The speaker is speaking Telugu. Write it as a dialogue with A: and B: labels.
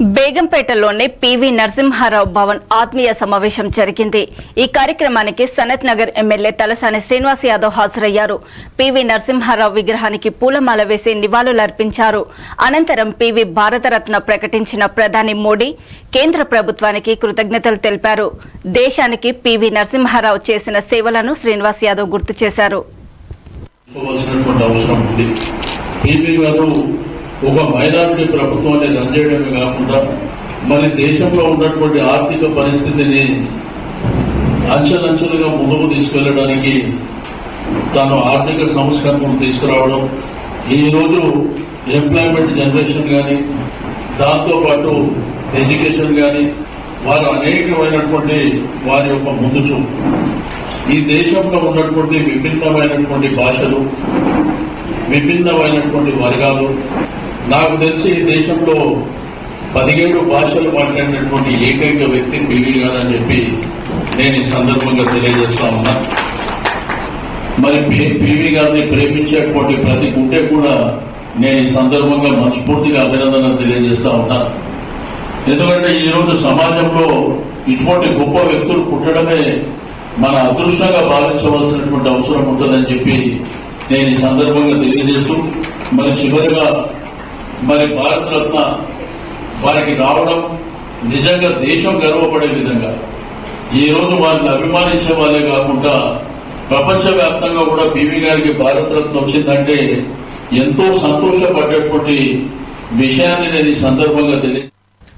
A: బేగంపేటలోని పివి నరసింహారావు భవన్ ఆత్మీయ సమావేశం జరిగింది. ఈ కార్యక్రమానికి సనత్ నగర్ ఎమ్మెల్యే తలసాని శ్రీనివాస్ యాదవ్ హాజరయ్యారు. పివి నరసింహారావు విగ్రహానికి పూలమాల వేసి నివాళులర్పించారు. అనంతరం పివి భారతరత్న ప్రకటించిన ప్రధాని మోడీ కేంద్ర ప్రభుత్వానికి కృతజ్ఞతలు తెలిపారు. దేశానికి పివి నరసింహారావు చేసిన సేవలను శ్రీనివాస్ యాదవ్ గుర్తు చేశారు.
B: ఒక మైనారిటీ ప్రభుత్వాన్ని రన్ చేయడమే కాకుండా మరి దేశంలో ఉన్నటువంటి ఆర్థిక పరిస్థితిని అంచెలంచెలుగా ముందుకు తీసుకెళ్ళడానికి తాను ఆర్థిక సంస్కరణలు తీసుకురావడం ఈరోజు ఎంప్లాయ్మెంట్ జనరేషన్ కానీ దాంతోపాటు ఎడ్యుకేషన్ కానీ వారు అనేకమైనటువంటి వారి యొక్క ముందు చూపు. ఈ దేశంలో ఉన్నటువంటి విభిన్నమైనటువంటి భాషలు విభిన్నమైనటువంటి వర్గాలు నాకు తెలిసి ఈ దేశంలో పదిహేడు భాషలు మాట్లాడినటువంటి ఏకైక వ్యక్తి పివి గారు అని చెప్పి నేను ఈ సందర్భంగా తెలియజేస్తా ఉన్నా. మరి పీవీ గారిని ప్రేమించేటువంటి ప్రతి గుంటే కూడా నేను ఈ సందర్భంగా మనస్ఫూర్తిగా అభినందన తెలియజేస్తా ఉన్నా. ఎందుకంటే ఈ రోజు సమాజంలో ఇటువంటి గొప్ప వ్యక్తులు పుట్టడమే మన అదృష్టంగా భావించవలసినటువంటి అవసరం ఉంటుందని చెప్పి నేను ఈ సందర్భంగా తెలియజేస్తూ మరి చివరిగా మరి భారతరత్న వారికి రావడం నిజంగా దేశం గర్వపడే విధంగా. ఈ రోజు వారిని అభిమానించే వాళ్ళే కాకుండా ప్రపంచవ్యాప్తంగా కూడా పివి గారికి భారతరత్న వచ్చిందంటే ఎంతో సంతోషపడేటువంటి విషయాన్ని నేను ఈ సందర్భంగా తెలియ